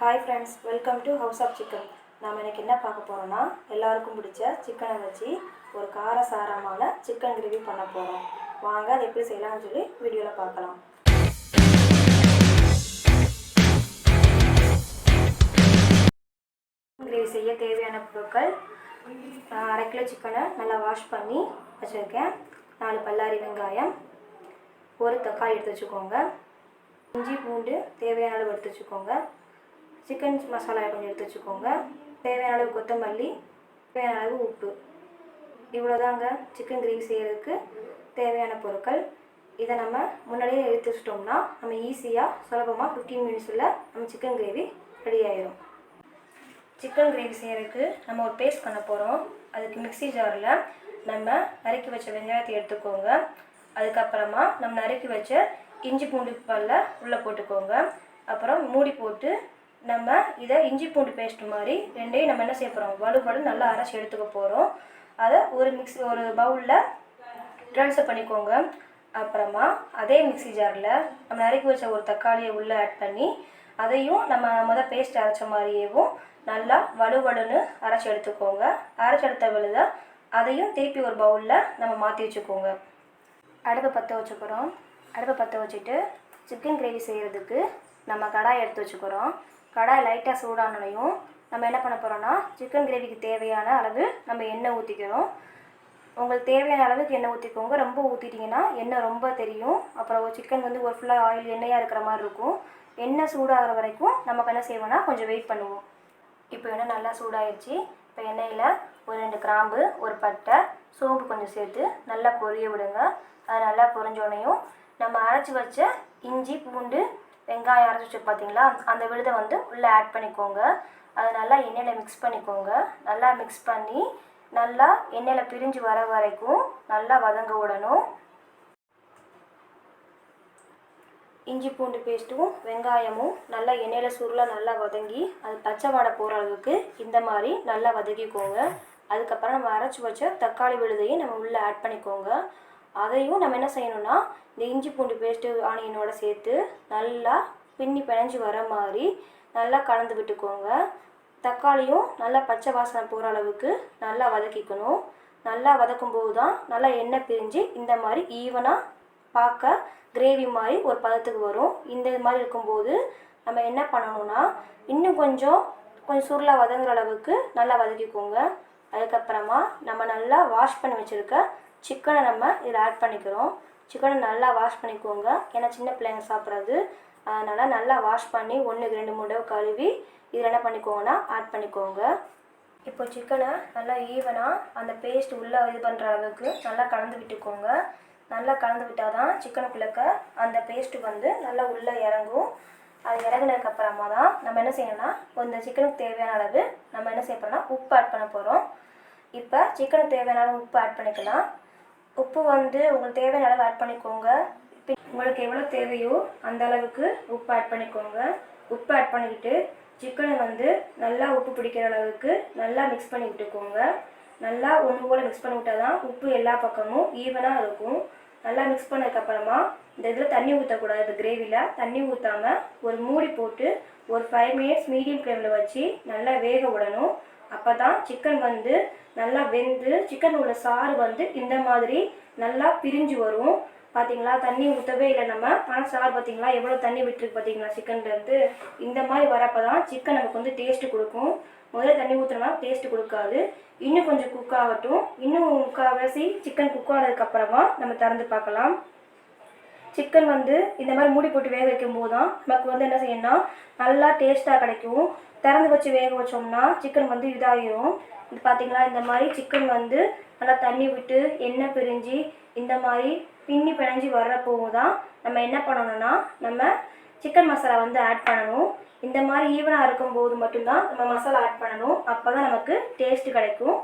Hi friends welcome to house of chicken நாம் எனக்கு என்ன பார்க்க போகிறோன்னா எல்லாருக்கும் பிடிச்ச சிக்கனை வச்சு ஒரு கார சாரமான சிக்கன் கிரேவி பண்ண போகிறோம் வாங்க அதை எப்படி செய்யலாம்னு சொல்லி வீடியோவில் பார்க்கலாம். கிரேவி செய்ய தேவையான பொருட்கள் நான் அரை கிலோ சிக்கனை நல்லா வாஷ் பண்ணி வச்சுருக்கேன். நாலு பல்லாரி வெங்காயம் ஒரு தக்காளி எடுத்து வச்சுக்கோங்க. இஞ்சி பூண்டு தேவையான அளவு எடுத்து வச்சுக்கோங்க. சிக்கன் மசாலா கொஞ்சம் எடுத்து வச்சுக்கோங்க. தேவையான அளவு கொத்தமல்லி தேவையான அளவு உப்பு. இவ்வளோதாங்க சிக்கன் கிரேவி செய்கிறதுக்கு தேவையான பொருட்கள். இதை நம்ம முன்னாடியே எடுத்து வச்சிட்டோம்னா நம்ம ஈஸியாக சுலபமாக ஃபிஃப்டீன் மினிட்ஸில் நம்ம சிக்கன் கிரேவி ரெடி ஆயிடும் சிக்கன் கிரேவி செய்கிறதுக்கு நம்ம ஒரு பேஸ்ட் பண்ண போகிறோம் அதுக்கு மிக்ஸி ஜாரில் நம்ம நறுக்கி வச்ச வெங்காயத்தை எடுத்துக்கோங்க. அதுக்கப்புறமா நம்ம நறுக்கி வச்ச இஞ்சி பூண்டு பல்ல உள்ளே போட்டுக்கோங்க. அப்புறம் மூடி போட்டு நம்ம இதை இஞ்சி பூண்டு பேஸ்ட் மாதிரி ரெண்டையும் நம்ம என்ன செய்ய போகிறோம் வலு வலு நல்லா அரைச்சி எடுத்துக்க போகிறோம் அதை ஒரு மிக்ஸி ஒரு பவுலில் ட்ரான்ஸ்ஃபர் பண்ணிக்கோங்க. அப்புறமா அதே மிக்ஸி ஜாரில் நம்ம நறுக்கி வச்ச ஒரு தக்காளியை உள்ளே ஆட் பண்ணி அதையும் நம்ம மொதல் பேஸ்ட் அரைச்ச மாதிரியேவும் நல்லா வலுவலுன்னு அரைச்சி எடுத்துக்கோங்க. அரைச்சி எடுத்த விழுத அதையும் திருப்பி ஒரு பவுலில் நம்ம மாற்றி வச்சுக்கோங்க. அடுப்பை பற்ற வச்சுக்கிறோம். அடுப்பை பற்ற வச்சுட்டு சிக்கன் கிரேவி செய்கிறதுக்கு நம்ம கடாய் எடுத்து வச்சுக்கிறோம். கடாய் லைட்டாக சூடானலையும் நம்ம என்ன பண்ண போகிறோன்னா சிக்கன் கிரேவிக்கு தேவையான அளவு நம்ம எண்ணெய் ஊற்றிக்கிறோம் உங்களுக்கு தேவையான அளவுக்கு எண்ணெய் ஊற்றிக்கோங்க ரொம்ப ஊற்றிட்டிங்கன்னா எண்ணெய் ரொம்ப தெரியும். அப்புறம் சிக்கன் வந்து ஒரு ஃபுல்லாக ஆயில் எண்ணெயாக இருக்கிற மாதிரி இருக்கும். எண்ணெய் சூடாகிற வரைக்கும் நமக்கு என்ன செய்வோம்னா கொஞ்சம் வெயிட் பண்ணுவோம். இப்போ எண்ணெய் நல்லா சூடாயிடுச்சு இப்போ எண்ணெயில் ஒரு ரெண்டு கிராம்பு ஒரு பட்டை சோம்பு கொஞ்சம் சேர்த்து நல்லா பொரிய விடுங்க. அது நல்லா பொரிஞ்சோடனையும் நம்ம அரைச்சி வச்ச இஞ்சி பூண்டு வெங்காயம் அரைச்சி வச்சு பார்த்தீங்களா அந்த விழுதை வந்து உள்ளே ஆட் பண்ணிக்கோங்க. அதை நல்லா எண்ணெயில் மிக்ஸ் பண்ணிக்கோங்க. நல்லா மிக்ஸ் பண்ணி நல்லா எண்ணெயில் பிரிஞ்சு வர வரைக்கும் நல்லா வதங்க விடணும். இஞ்சி பூண்டு பேஸ்ட்டும் வெங்காயமும் நல்லா எண்ணெயில் சுருளாக நல்லா வதங்கி அது பச்சை வாடை போகிற அளவுக்கு இந்த மாதிரி நல்லா வதக்கிக்கோங்க. அதுக்கப்புறம் நம்ம அரைச்சி வச்ச தக்காளி விழுதையும் நம்ம உள்ளே ஆட் பண்ணிக்கோங்க. அதையும் நம்ம என்ன செய்யணும்னா இந்த இஞ்சி பூண்டு பேஸ்ட்டு ஆனியனோட சேர்த்து நல்லா பின்னி பிணைஞ்சு வர மாதிரி நல்லா கலந்து விட்டுக்கோங்க. தக்காளியும் நல்லா பச்சை வாசனை போகிற அளவுக்கு நல்லா வதக்கிக்கணும். நல்லா வதக்கும்போது தான் நல்லா எண்ணெய் பிரிஞ்சு இந்த மாதிரி ஈவனாக பார்க்க கிரேவி மாதிரி ஒரு பதத்துக்கு வரும். இந்த மாதிரி இருக்கும்போது நம்ம என்ன பண்ணணும்னா இன்னும் கொஞ்சம் கொஞ்சம் சுருளாக வதங்குற அளவுக்கு நல்லா வதக்கிக்கோங்க. அதுக்கப்புறமா நம்ம நல்லா வாஷ் பண்ணி வச்சுருக்க சிக்கனை நம்ம இதில் ஆட் பண்ணிக்கிறோம். சிக்கனை நல்லா வாஷ் பண்ணிக்கோங்க. ஏன்னா சின்ன பிள்ளைங்க சாப்பிட்றது. அதனால் நல்லா வாஷ் பண்ணி ஒன்றுக்கு ரெண்டு மூணு தடவை கழுவி இதில் என்ன பண்ணிக்கோங்கன்னா ஆட் பண்ணிக்கோங்க. இப்போ சிக்கனை நல்லா ஈவனாக அந்த பேஸ்ட் உள்ளே இது பண்ணுற அளவுக்கு நல்லா கலந்து விட்டுக்கோங்க. நல்லா கலந்து விட்டால் தான் சிக்கனுக்குள்ளக்க அந்த பேஸ்ட்டு வந்து நல்லா உள்ளே இறங்கும். அது இறங்கினதுக்கப்புறமா தான் நம்ம என்ன செய்யணும்னா இந்த சிக்கனுக்கு தேவையான அளவு நம்ம என்ன செய்ய போகிறோம்னா உப்பு ஆட் பண்ண போகிறோம் இப்போ சிக்கனுக்கு தேவையான அளவு உப்பு ஆட் பண்ணிக்கலாம். உப்பு வந்து உங்களுக்கு தேவையான அளவு ஆட் பண்ணிக்கோங்க. உங்களுக்கு எவ்வளோ தேவையோ அந்த அளவுக்கு உப்பு ஆட் பண்ணிக்கோங்க. உப்பு ஆட் பண்ணிக்கிட்டு சிக்கனை வந்து நல்லா உப்பு பிடிக்கிற அளவுக்கு நல்லா மிக்ஸ் பண்ணி விட்டுக்கோங்க. நல்லா ஒன்று போல் மிக்ஸ் பண்ணி விட்டால் தான் உப்பு எல்லா பக்கமும் ஈவனாக இருக்கும். நல்லா மிக்ஸ் பண்ணதுக்கப்புறமா இந்த இதில் தண்ணி ஊற்றக்கூடாது இந்த கிரேவியில் தண்ணி ஊற்றாமல் ஒரு மூடி போட்டு ஒரு ஃபைவ் மினிட்ஸ் மீடியம் ஃப்ளேமில் வச்சு நல்லா வேக விடணும். அப்போ தான் சிக்கன் வந்து நல்லா வெந்து சிக்கன் உள்ள சாறு வந்து இந்த மாதிரி நல்லா பிரிஞ்சு வரும். பார்த்தீங்களா தண்ணி ஊற்றவே இல்லை நம்ம. ஆனால் சாறு பார்த்தீங்களா எவ்வளோ தண்ணி விட்டுருக்கு பார்த்தீங்களா சிக்கன்லேருந்து இந்த மாதிரி வரப்போ தான் சிக்கன் நமக்கு வந்து டேஸ்ட்டு கொடுக்கும். முதல்ல தண்ணி ஊற்றுனா டேஸ்ட்டு கொடுக்காது. இன்னும் கொஞ்சம் குக் ஆகட்டும். இன்னும் முக்கால்வாசி சிக்கன் குக் ஆனதுக்கப்புறமா நம்ம திறந்து பார்க்கலாம். சிக்கன் வந்து இந்த மாதிரி மூடி போட்டு வேக வைக்கும் போது தான் நமக்கு வந்து என்ன செய்யணும்னா நல்லா டேஸ்ட்டாக கிடைக்கும். திறந்து வச்சு வேக வச்சோம்னா சிக்கன் வந்து இதாகிரும் இது பார்த்திங்களா இந்த மாதிரி சிக்கன் வந்து நல்லா தண்ணி விட்டு எண்ணெய் பிரிஞ்சு இந்த மாதிரி பின்னி பிணைஞ்சி வர்றப்போ தான் நம்ம என்ன பண்ணணும்னா நம்ம சிக்கன் மசாலா வந்து ஆட் பண்ணணும். இந்த மாதிரி ஈவனாக இருக்கும்போது மட்டும்தான் நம்ம மசாலா ஆட் பண்ணணும். அப்போ தான் நமக்கு டேஸ்ட்டு கிடைக்கும்.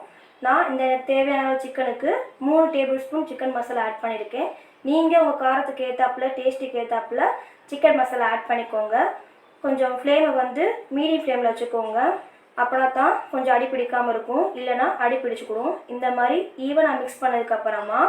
நான் இந்த தேவையான சிக்கனுக்கு மூணு tablespoon chicken masala add பண்ணியிருக்கேன். நீங்கள் உங்கள் காரத்துக்கு ஏற்றாப்புல டேஸ்ட்டுக்கு ஏற்றாப்புல சிக்கன் மசாலா ஆட் பண்ணிக்கோங்க. கொஞ்சம் ஃப்ளேமை வந்து மீடியம் ஃப்ளேமில் வச்சுக்கோங்க. அப்போனா தான் கொஞ்சம் அடி பிடிக்காமல் இருக்கும். இல்லைன்னா அடி பிடிச்சிக்கிடும். இந்த மாதிரி ஈவனாக மிக்ஸ் பண்ணதுக்கப்புறமா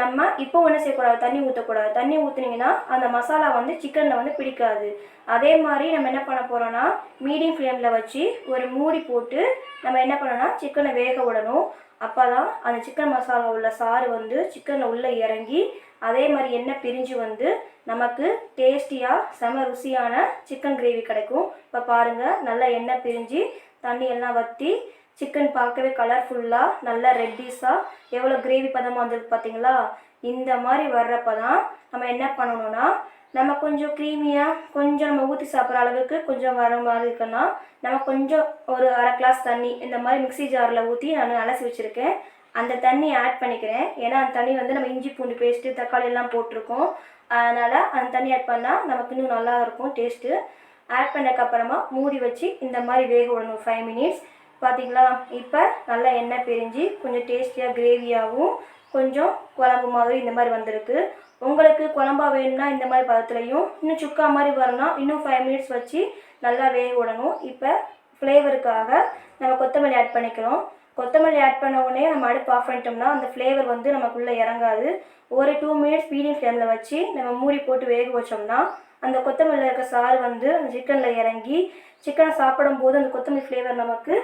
நம்ம இப்போ என்ன செய்யக்கூடாது? தண்ணி ஊற்றக்கூடாது தண்ணி ஊற்றுனீங்கன்னா அந்த மசாலா வந்து சிக்கனில் வந்து பிடிக்காது. அதே மாதிரி நம்ம என்ன பண்ண போகிறோன்னா மீடியம் ஃப்ளேமில் வச்சு ஒரு மூடி போட்டு நம்ம என்ன பண்ணோன்னா சிக்கனை வேக விடணும். அப்போ தான் அந்த சிக்கன் மசாலா உள்ள சாறு வந்து சிக்கனில் உள்ளே இறங்கி அதே மாதிரி எண்ணெய் பிரிஞ்சு வந்து நமக்கு டேஸ்டியாக செம ருசியான சிக்கன் கிரேவி கிடைக்கும். இப்போ பாருங்கள் நல்லா எண்ணெய் பிரிஞ்சு தண்ணி எல்லாம் வற்றி சிக்கன் பார்க்கவே கலர்ஃபுல்லாக நல்லா ரெட்டிஸாக எவ்வளோ கிரேவி பதமாக வந்திருக்கு பார்த்தீங்களா இந்த மாதிரி வர்றப்ப தான் நம்ம என்ன பண்ணணும்னா நம்ம கொஞ்சம் க்ரீமியாக கொஞ்சம் நம்ம ஊற்றி சாப்பிட்ற அளவுக்கு கொஞ்சம் வர மாதிரி இருக்குன்னா நம்ம கொஞ்சம் ஒரு அரை கிளாஸ் தண்ணி இந்த மாதிரி மிக்ஸி ஜாரில் ஊற்றி நான் அலசி வச்சுருக்கேன். அந்த தண்ணி ஆட் பண்ணிக்கிறேன். ஏன்னா அந்த தண்ணி வந்து நம்ம இஞ்சி பூண்டு பேஸ்ட்டு தக்காளி எல்லாம் போட்டிருக்கோம். அதனால் அந்த தண்ணி ஆட் பண்ணால் நமக்கு இன்னும் நல்லா இருக்கும் டேஸ்ட்டு ஆட் பண்ணக்கப்புறமா மூடி வச்சு இந்த மாதிரி வேக விடணும். ஃபைவ் மினிட்ஸ் பார்த்திங்களா இப்போ நல்லா எண்ணெய் பிரிஞ்சு கொஞ்சம் டேஸ்டியாக கிரேவியாகவும் கொஞ்சம் குழம்பு மாதிரி இந்த மாதிரி வந்திருக்கு. உங்களுக்கு குழம்பா வேணும்னா இந்த மாதிரி பதத்துலையும் இன்னும் சுக்கா மாதிரி வரணும்னா இன்னும் ஃபைவ் மினிட்ஸ் வச்சு நல்லா வேக விடணும். இப்போ ஃப்ளேவருக்காக நம்ம கொத்தமல்லி ஆட் பண்ணிக்கிறோம். கொத்தமல்லி ஆட் பண்ண உடனே நம்ம அடுப்பு ஆஃப் பண்ணிட்டோம்னா அந்த ஃப்ளேவர் வந்து நமக்குள்ளே இறங்காது. ஒரு டூ மினிட்ஸ் மீடியம் ஃப்ளேமில் வச்சு நம்ம மூடி போட்டு வேக வச்சோம்னா அந்த கொத்தமல்லியில் இருக்க சாறு வந்து அந்த சிக்கனில் இறங்கி சிக்கனை சாப்பிடும்போது அந்த கொத்தமல்லி ஃப்ளேவர் நமக்கு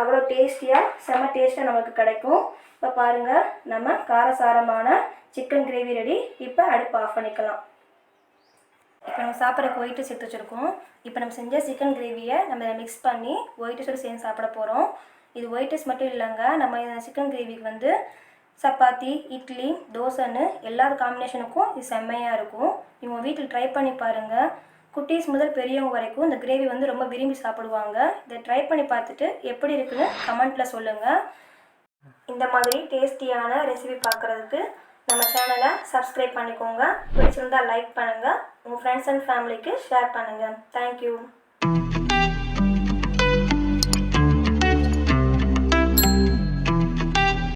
அவ்வளோ டேஸ்டியாக செம டேஸ்ட்டாக நமக்கு கிடைக்கும். இப்போ பாருங்கள் நம்ம காரசாரமான சிக்கன் கிரேவி ரெடி. இப்போ அடுப்பு ஆஃப் பண்ணிக்கலாம். இப்போ நம்ம சாப்பிட்றக்கு ஒயிட் ரைஸ் எடுத்து வச்சுருக்கோம். இப்போ நம்ம செஞ்ச சிக்கன் கிரேவியை நம்ம மிக்ஸ் பண்ணி ஒயிட் ரைஸோடு சேர்ந்து சாப்பிட போகிறோம் இது ஒயிட் ரைஸ் மட்டும் இல்லைங்க. நம்ம சிக்கன் கிரேவிக்கு வந்து சப்பாத்தி இட்லி தோசைன்னு எல்லா காம்பினேஷனுக்கும் இது செம்மையாக இருக்கும். நீங்கள் வீட்டில் ட்ரை பண்ணி பாருங்கள் குட்டீஸ் முதல் பெரியவங்க வரைக்கும் இந்த கிரேவி வந்து ரொம்ப விரும்பி சாப்பிடுவாங்க. இதை ட்ரை பண்ணி பார்த்துட்டு எப்படி இருக்குன்னு கமெண்ட்டில் சொல்லுங்கள் இந்த மாதிரி டேஸ்டியான ரெசிபி பார்க்குறதுக்கு நம்ம சேனலை சப்ஸ்கிரைப் பண்ணிக்கோங்க. பிடிச்சிருந்தால் லைக் பண்ணுங்கள் உங்கள் ஃப்ரெண்ட்ஸ் அண்ட் ஃபேமிலிக்கு ஷேர் பண்ணுங்கள் தேங்க்யூ